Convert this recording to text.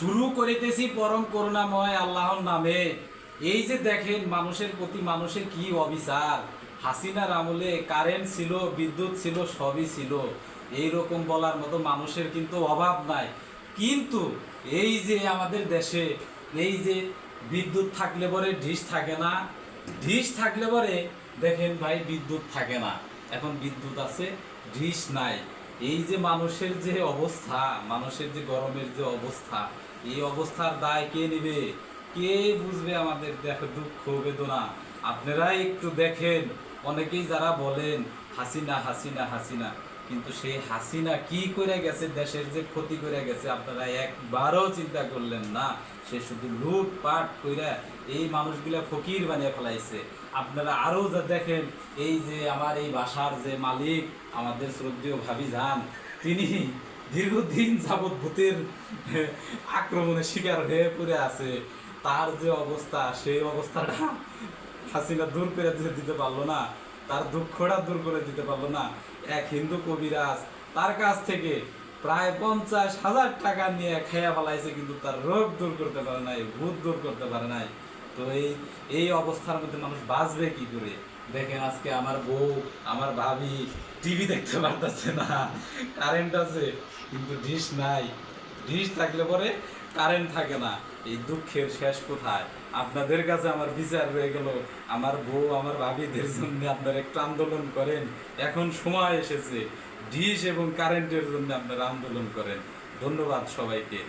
শুরু করিতেছি পরম করুণাময় আল্লাহর নামে। এই যে দেখেন, মানুষের প্রতি মানুষের কি অবিচার। হাসিনার আমলে কারেন্ট ছিল, বিদ্যুৎ ছিল, সবই ছিল। এই রকম বলার মতো মানুষের কিন্তু অভাব নাই। কিন্তু এই যে আমাদের দেশে এই যে বিদ্যুৎ থাকলে পরে ঢিস থাকে না ডিশ থাকলে পরে দেখেন ভাই বিদ্যুৎ থাকে না। এখন বিদ্যুৎ আছে, ঢিস নাই। এই যে মানুষের যে অবস্থা, মানুষের যে গরমের যে অবস্থা, এই অবস্থার দায় কে নেবে? কে বুঝবে আমাদের? দেখো, দুঃখ, বেদনা। আপনারা একটু দেখেন। অনেকেই যারা বলেন, হাসিনা হাসিনা হাসিনা। কিন্তু সেই হাসিনা কি করে গেছে, দেশের যে ক্ষতি করে গেছে, আপনারা একবারও চিন্তা করলেন না। সে শুধু লুটপাট কইরা এই মানুষগুলা ফকির বানিয়ে ফেলাইছে। আপনারা আরও যা দেখেন, এই যে আমার এই বাসার যে মালিক, আমাদের শ্রদ্ধেয় ভাবি যান তিনি দীর্ঘদিন যাবৎ ভূতের আক্রমণের শিকার হয়ে পড়ে আছে। তার যে অবস্থা, সেই অবস্থাটা হাসিনা দূর করে দিতে পারল না। তার দুঃখটা দূর করে দিতে পারল না। এক হিন্দু কবিরাজ তার কাছ থেকে প্রায় পঞ্চাশ হাজার টাকা নিয়ে খেয়া ফেলাইছে, কিন্তু তার রোগ দূর করতে পারে নাই, ভূত দূর করতে পারে নাই। তো এই এই অবস্থার মধ্যে মানুষ বাঁচবে কি করে? দেখেন আজকে আমার বউ, আমার ভাবি টিভি দেখতে পারতেছে না। কারেন্ট আছে, কিন্তু ডিশ নাই। ডিশ থাকলে পরে কারেন্ট থাকে না, এই দুঃখের শেষ কোথায়? আপনাদের কাছে আমার বিচার রয়ে গেল, আমার বউ, আমার ভাবিদের জন্য আপনারা একটু আন্দোলন করেন। এখন সময় এসেছে, ডিশ এবং কারেন্টের জন্য আপনারা আন্দোলন করেন। ধন্যবাদ সবাইকে।